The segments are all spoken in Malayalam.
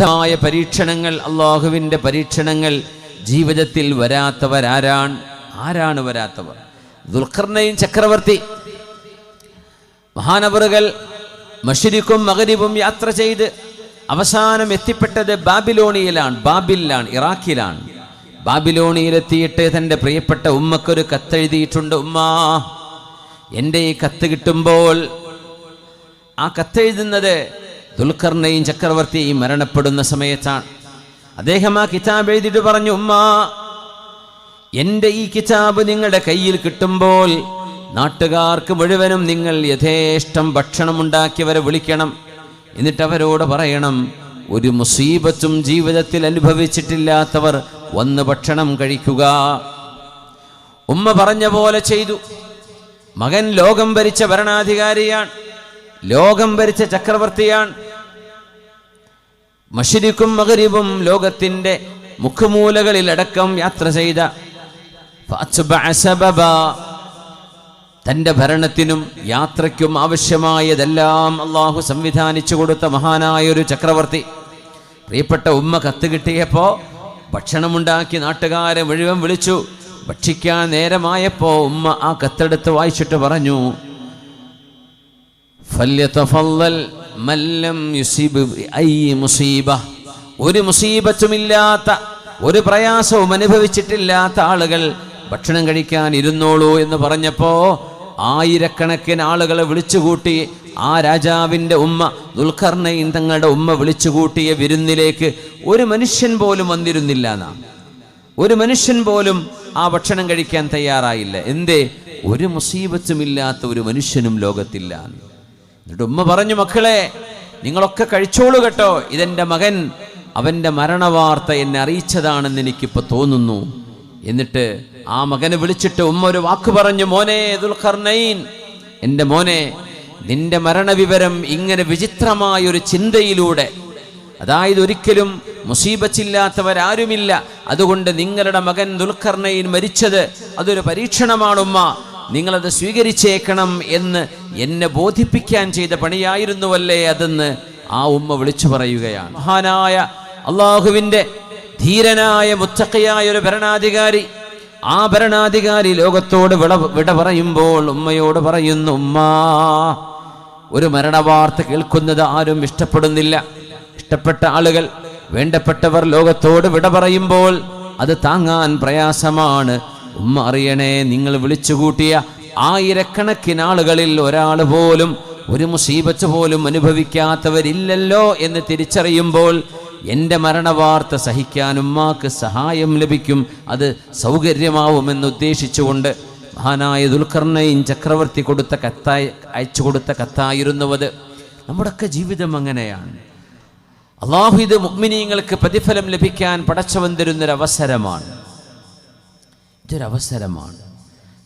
മായ പരീക്ഷണങ്ങൾ അള്ളാഹുവിന്റെ പരീക്ഷണങ്ങൾ ജീവിതത്തിൽ വരാത്തവരാരാണ്? ആരാണ് വരാത്തവർ? ദുൽഖർണയും ചക്രവർത്തി മഹാനവറുകൾ മഷിരിക്കും മകരിവും യാത്ര ചെയ്ത് അവസാനം എത്തിപ്പെട്ടത് ബാബിലോണിയിലാണ് ബാബിലാണ് ഇറാഖിലാണ്. ബാബിലോണിയിലെത്തിയിട്ട് തന്റെ പ്രിയപ്പെട്ട ഉമ്മക്കൊരു കത്തെഴുതിയിട്ടുണ്ട് ഉമ്മ എന്റെ ഈ കത്ത് കിട്ടുമ്പോൾ ആ കത്തെഴുതുന്നത് ദുൽഖർണയും ചക്രവർത്തിയും മരണപ്പെടുന്ന സമയത്താണ്. അദ്ദേഹം ആ കിതാബ് എഴുതിയിട്ട് പറഞ്ഞു ഉമ്മ എന്റെ ഈ കിതാബ് നിങ്ങളുടെ കയ്യിൽ കിട്ടുമ്പോൾ നാട്ടുകാർക്ക് മുഴുവനും നിങ്ങൾ യഥേഷ്ടം ഭക്ഷണം ഉണ്ടാക്കിയവരെ വിളിക്കണം. എന്നിട്ട് അവരോട് പറയണം ഒരു മുസീബത്തും ജീവിതത്തിൽ അനുഭവിച്ചിട്ടില്ലാത്തവർ വന്ന് ഭക്ഷണം കഴിക്കുക. ഉമ്മ പറഞ്ഞ പോലെ ചെയ്തു. മകൻ ലോകം ഭരിച്ച ഭരണാധികാരിയാണ് ലോകം ഭരിച്ച ചക്രവർത്തിയാണ് മഷരിക്കും ലോകത്തിന്റെ മുഖമൂലകളിൽ അടക്കം യാത്ര ചെയ്ത തന്റെ ഭരണത്തിനും യാത്രയ്ക്കും ആവശ്യമായതെല്ലാം അള്ളാഹു സംവിധാനിച്ചു കൊടുത്ത മഹാനായ ഒരു ചക്രവർത്തി. പ്രിയപ്പെട്ട ഉമ്മ കത്ത് കിട്ടിയപ്പോൾ ഭക്ഷണമുണ്ടാക്കി നാട്ടുകാരെ മുഴുവൻ വിളിച്ചു. ഭക്ഷിക്കാൻ നേരമായപ്പോൾ ഉമ്മ ആ കത്തെടുത്ത് വായിച്ചിട്ട് പറഞ്ഞു മല്ലം യുസീബ് ഐ മുസീബ. ഒരു മുസീബത്തുമില്ലാത്ത ഒരു പ്രയാസവും അനുഭവിച്ചിട്ടില്ലാത്ത ആളുകൾ ഭക്ഷണം കഴിക്കാൻ ഇരുന്നോളൂ എന്ന് പറഞ്ഞപ്പോ ആയിരക്കണക്കിന് ആളുകളെ വിളിച്ചുകൂട്ടി ആ രാജാവിന്റെ ഉമ്മ ദുൽഖർണയിൻ തങ്ങളുടെ ഉമ്മ വിളിച്ചുകൂട്ടിയ വിരുന്നിലേക്ക് ഒരു മനുഷ്യൻ പോലും വന്നിരുന്നില്ല നാം. ഒരു മനുഷ്യൻ പോലും ആ ഭക്ഷണം കഴിക്കാൻ തയ്യാറായില്ല. എന്തേ? ഒരു മുസീബത്തുമില്ലാത്ത ഒരു മനുഷ്യനും ലോകത്തില്ല. എന്നിട്ട് ഉമ്മ പറഞ്ഞു മക്കളെ നിങ്ങളൊക്കെ കഴിച്ചോളൂ കേട്ടോ. ഇതെന്റെ മകൻ അവന്റെ മരണവാർത്ത എന്നെ അറിയിച്ചതാണെന്ന് എനിക്കിപ്പോൾ തോന്നുന്നു. എന്നിട്ട് ആ മകനെ വിളിച്ചിട്ട് ഉമ്മ ഒരു വാക്ക് പറഞ്ഞു മോനെ ദുൽഖർനൈൻ എന്റെ മോനെ നിന്റെ മരണവിവരം ഇങ്ങനെ വിചിത്രമായ ഒരു ചിന്തയിലൂടെ അതായത് ഒരിക്കലും മുസീബച്ചില്ലാത്തവരാരുമില്ല അതുകൊണ്ട് നിങ്ങളുടെ മകൻ ദുൽഖർണയിൽ മരിച്ചത് അതൊരു പരീക്ഷണമാണുമ്മ നിങ്ങളത് സ്വീകരിച്ചേക്കണം എന്ന് എന്നെ ബോധിപ്പിക്കാൻ ചെയ്ത പണിയായിരുന്നുവല്ലേ അതെന്ന് ആ ഉമ്മ വിളിച്ചു പറയുകയാണ്. മഹാനായ അള്ളാഹുവിന്റെ ധീരനായ മുത്തക്കയായ ഒരു ഭരണാധികാരി ആ ഭരണാധികാരി ലോകത്തോട് വിട വിട പറയുമ്പോൾ ഉമ്മയോട് പറയുന്നു ഉമ്മ ഒരു മരണവാർത്ത കേൾക്കുന്നത് ആരും ഇഷ്ടപ്പെടുന്നില്ല. ഇഷ്ടപ്പെട്ട ആളുകൾ വേണ്ടപ്പെട്ടവർ ലോകത്തോട് വിട പറയുമ്പോൾ അത് താങ്ങാൻ പ്രയാസമാണ്. ഉമ്മ അറിയണേ നിങ്ങൾ വിളിച്ചുകൂട്ടിയ ആയിരക്കണക്കിന് ആളുകളിൽ ഒരാൾ പോലും ഒരു മുസീബത്ത് പോലും അനുഭവിക്കാത്തവരില്ലല്ലോ എന്ന് തിരിച്ചറിയുമ്പോൾ എന്റെ മരണവാർത്ത സഹിക്കാൻ ഉമ്മാക്ക് സഹായം ലഭിക്കും അത് സൗകര്യമാവുമെന്ന് ഉദ്ദേശിച്ചുകൊണ്ട് മഹാനായ ദുൽഖർണയും ചക്രവർത്തി കൊടുത്ത കത്തായി അയച്ചു കൊടുത്ത കത്തായിരുന്നുവത് നമ്മുടെയൊക്കെ ജീവിതം അങ്ങനെയാണ്. അള്ളാഹു ഇത് മുഗ്മിനീങ്ങൾക്ക് പ്രതിഫലം ലഭിക്കാൻ പടച്ചവൻ തരുന്നൊരവസരമാണ്. ഇതൊരവസരമാണ്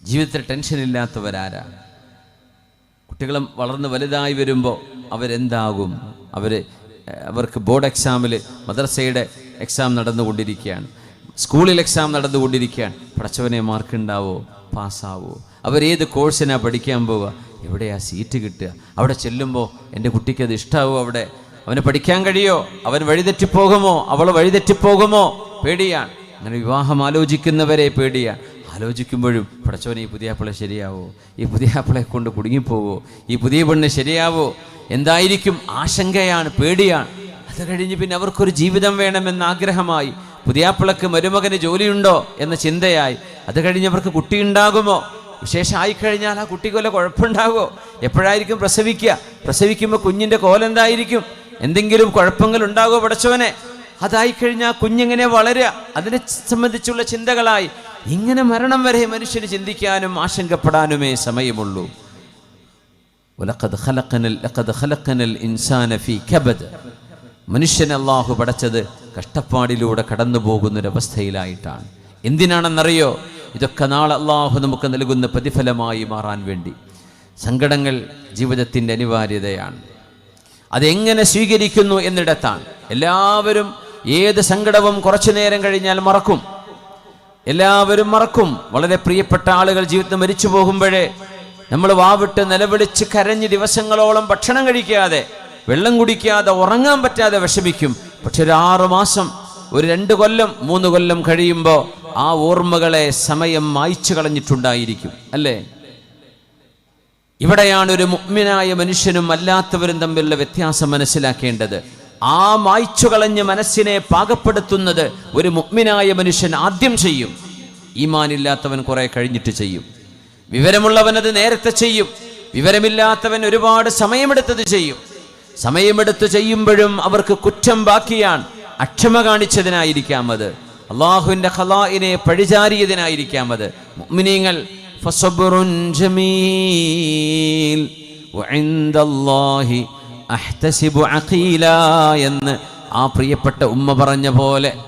ജീവിതത്തിൽ ടെൻഷൻ ഇല്ലാത്തവരാരാ? കുട്ടികളും വളർന്ന് വലുതായി വരുമ്പോൾ അവരെന്താകും? അവർ അവർക്ക് ബോർഡ് എക്സാമിൽ മദ്രസയുടെ എക്സാം നടന്നുകൊണ്ടിരിക്കുകയാണ്. സ്കൂളിൽ എക്സാം നടന്നുകൊണ്ടിരിക്കുകയാണ്. പഠിച്ചവനെ മാർക്ക് ഉണ്ടാവോ പാസ്സാവോ? അവരേത് കോഴ്സിനാണ് പഠിക്കാൻ പോവുക എവിടെയാ സീറ്റ് കിട്ടുക? അവിടെ ചെല്ലുമ്പോൾ എന്റെ കുട്ടിക്ക് അത് ഇഷ്ടാവോ അവിടെ? അവന് പഠിക്കാൻ കഴിയോ? അവൻ വഴിതെറ്റിപ്പോകുമോ അവൾ വഴിതെറ്റിപ്പോകുമോ പേടിയാണ്. അങ്ങനെ വിവാഹം ആലോചിക്കുന്നവരെ പേടിയാ. ആലോചിക്കുമ്പോഴും പടച്ചോനെ ഈ പുതിയാപ്പിള ശരിയാവോ? ഈ പുതിയാപ്പിളെ കൊണ്ട് കുടുങ്ങിപ്പോവോ? ഈ പുതിയ പെണ്ണ് ശരിയാവോ? എന്തായിരിക്കും? ആശങ്കയാണ് പേടിയാണ്. അത് കഴിഞ്ഞ് പിന്നെ അവർക്കൊരു ജീവിതം വേണമെന്ന ആഗ്രഹമായി. പുതിയാപ്പിളക്ക് മരുമകന് ജോലിയുണ്ടോ എന്ന ചിന്തയായി. അത് കഴിഞ്ഞ് അവർക്ക് കുട്ടിയുണ്ടാകുമോ? വിശേഷമായി കഴിഞ്ഞാൽ ആ കുട്ടിക്ക് വല്ല കുഴപ്പമുണ്ടാകുമോ? എപ്പോഴായിരിക്കും പ്രസവിക്കുക? പ്രസവിക്കുമ്പോൾ കുഞ്ഞിന്റെ കോലെന്തായിരിക്കും? എന്തെങ്കിലും കുഴപ്പങ്ങൾ ഉണ്ടാകുമോ പടച്ചവനെ അതായി കഴിഞ്ഞാൽ കുഞ്ഞെങ്ങനെ വളരുക അതിനെ സംബന്ധിച്ചുള്ള ചിന്തകളായി ഇങ്ങനെ മരണം വരെ മനുഷ്യന് ചിന്തിക്കാനും ആശങ്കപ്പെടാനുമേ സമയമുള്ളൂ. മനുഷ്യൻ അള്ളാഹു പടച്ചത് കഷ്ടപ്പാടിലൂടെ കടന്നു പോകുന്നൊരവസ്ഥയിലായിട്ടാണ് എന്തിനാണെന്നറിയോ? ഇതൊക്കെ നാളെ അള്ളാഹു നമുക്ക് നൽകുന്ന പ്രതിഫലമായി മാറാൻ വേണ്ടി. സങ്കടങ്ങൾ ജീവിതത്തിന്റെ അനിവാര്യതയാണ്. അതെങ്ങനെ സ്വീകരിക്കുന്നു എന്നിടത്താണ്. എല്ലാവരും ഏത് സങ്കടവും കുറച്ചു നേരം കഴിഞ്ഞാൽ മറക്കും. എല്ലാവരും മറക്കും. വളരെ പ്രിയപ്പെട്ട ആളുകൾ ജീവിതത്തിൽ മരിച്ചു പോകുമ്പോഴേ നമ്മൾ വാവിട്ട് നിലവിളിച്ച് കരഞ്ഞ് ദിവസങ്ങളോളം ഭക്ഷണം കഴിക്കാതെ വെള്ളം കുടിക്കാതെ ഉറങ്ങാൻ പറ്റാതെ വിഷമിക്കും. പക്ഷെ ഒരു ആറു മാസം ഒരു രണ്ട് കൊല്ലം മൂന്ന് കൊല്ലം കഴിയുമ്പോൾ ആ ഓർമ്മകളെ സമയം മായ്ച്ചു കളഞ്ഞിട്ടുണ്ടായിരിക്കും. അല്ലേ? ഇവിടെയാണ് ഒരു മുഗ്മിനായ മനുഷ്യനും അല്ലാത്തവരും തമ്മിലുള്ള വ്യത്യാസം മനസ്സിലാക്കേണ്ടത്. ആ മായ്ച്ചു കളഞ്ഞ് മനസ്സിനെ പാകപ്പെടുത്തുന്നത് ഒരു മുഗ്മിനായ മനുഷ്യൻ ആദ്യം ചെയ്യും. ഈമാനില്ലാത്തവൻ കുറെ കഴിഞ്ഞിട്ട് ചെയ്യും. വിവരമുള്ളവൻ അത് നേരത്തെ ചെയ്യും. വിവരമില്ലാത്തവൻ ഒരുപാട് സമയമെടുത്തത് ചെയ്യും. സമയമെടുത്ത് ചെയ്യുമ്പോഴും അവർക്ക് കുറ്റം ബാക്കിയാണ്. അക്ഷമ കാണിച്ചതിനായിരിക്കാം അത്. അള്ളാഹുവിന്റെ ഖലാഇനെ പഴിചാരിയതിനായിരിക്കാം അത്. മുഅ്മിനീങ്ങൾ ഫസബ്റുൻ ജമീൽ വഇൻദല്ലാഹി അഹ്തസിബു അഖീല എന്ന് ആ പ്രിയപ്പെട്ട ഉമ്മ പറഞ്ഞ പോലെ.